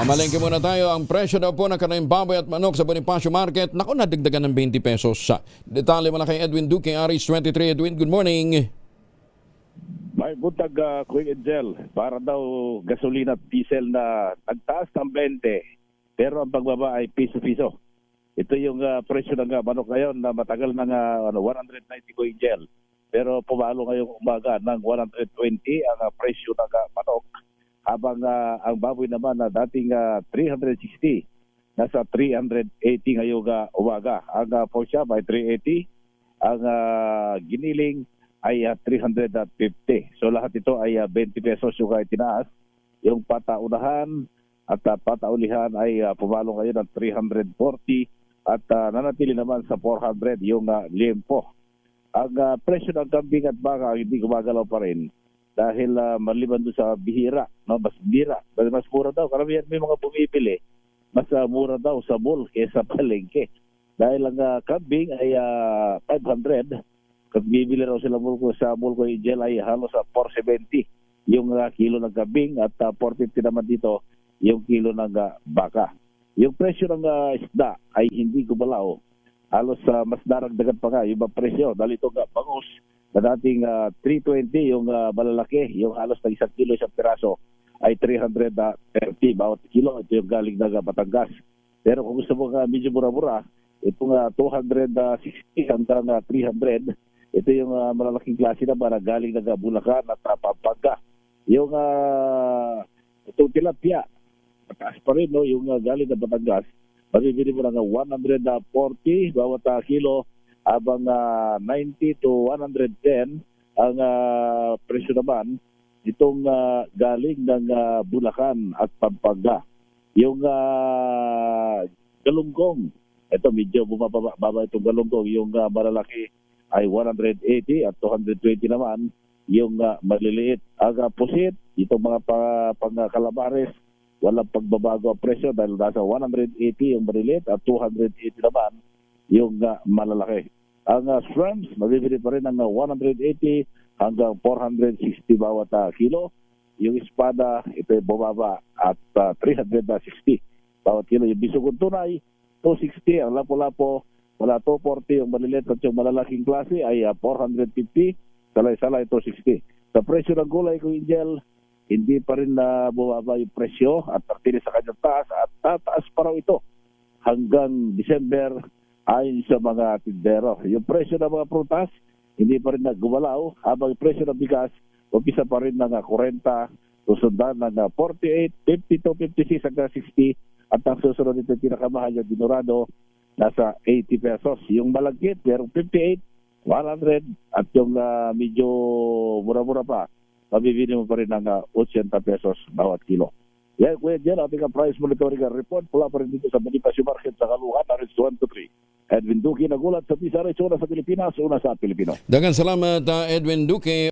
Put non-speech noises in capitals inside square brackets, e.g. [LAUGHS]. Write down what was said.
Mamalengke muna tayo. Ang presyo daw po ng kanayang baboy at manok sa Bonifacio Market, naku, nadagdagan ng 20 pesos. Sa detalye mula kay Edwin Duque, Aris 23. Edwin, good morning. May butag uh, Quick and Gel para daw gasolina at diesel na nagtaas ng 20 pero ang pagbaba ay piso-piso. Ito yung uh, presyo ng uh, manok ngayon na matagal na nga ano, 190 Quick and Gel pero pumalo ngayong umaga ng 120 ang uh, presyo ng uh, manok habang uh, ang baboy naman na dating uh, 360 nasa 380 ngayong uh, umaga. Ang uh, pork chop ay 380, ang uh, giniling ay uh, 350. So lahat ito ay uh, 20 pesos yung uh, tinaas. Yung pataunahan at uh, pataulihan ay uh, pumalo ngayon ng 340 at uh, nanatili naman sa 400 yung uh, liempo. Ang uh, presyo ng kambing at baka hindi gumagalaw pa rin dahil uh, maliban doon sa bihira, no? mas bihira, mas, mura daw. Karamihan may mga bumibili, mas uh, mura daw sa mall kaysa [LAUGHS] palengke. Dahil ang uh, kambing ay uh, 500, kung bibili raw sila mall ko sa mall ko gel ay halos sa 470 yung uh, kilo ng kambing at uh, 450 naman dito yung kilo ng uh, baka. Yung presyo ng uh, isda ay hindi gumalaw. Halos uh, mas daragdagan pa nga yung presyo dahil ito nga bangus na dating uh, 320 yung uh, malalaki, yung halos na isang kilo isang piraso ay 330 bawat kilo. Ito yung galing ng uh, Batangas. Pero kung gusto mo nga medyo mura-mura, itong uh, 260 hanggang uh, 300, ito yung uh, malalaking klase na para galing ng uh, Bulacan at uh, Pampanga. Yung uh, itong tilapia, mataas pa rin, no? yung uh, galing ng Batangas, mabibili mo ng uh, 140 bawat uh, kilo, habang uh, 90 to 110 ang uh, presyo naman itong uh, galing ng uh, Bulacan at Pampanga. Yung uh, galunggong, ito medyo bumababa baba itong galunggong, yung uh, malalaki ay 180 at 220 naman yung uh, maliliit. Ang uh, pusit, itong mga pa, pang walang pagbabago ang presyo dahil nasa 180 yung maliliit at 280 naman yung uh, malalaki. Ang uh, shrimps, mabibili pa rin ng uh, 180 hanggang 460 bawat uh, kilo. Yung espada, ito ay bumaba at uh, 360 bawat kilo. Yung bisugong tunay, 260. Ang lapo-lapo, wala 240. Yung maliliit at yung malalaking klase ay uh, 450. Salay-salay, 260. Sa presyo ng gulay, kung Angel, hindi pa rin na uh, bumaba yung presyo at partili sa kanyang taas at tataas pa raw ito hanggang December ayon sa mga tindero. Yung presyo ng mga prutas, hindi pa rin naggumalaw, habang presyo ng bigas, umpisa pa rin ng ah, 40, susundan ng ah, 48, 52, 56 hanggang 60, at ang susunod nito pinakamahal yung dinurado, nasa 80 pesos. Yung malagkit, merong 58, 100, at yung uh, medyo mura-mura pa, mabibili mo pa rin ng uh, 80 pesos bawat kilo. Yan, kuya dyan, ating price monitoring report mula pa rin dito sa Bonifacio Market sa Kaluhan, Aris 1 to 3. Edwin Duque nagulat sa Pizarro, una sa Pilipinas, una sa Pilipino. Dagan salamat, uh, Edwin Duque.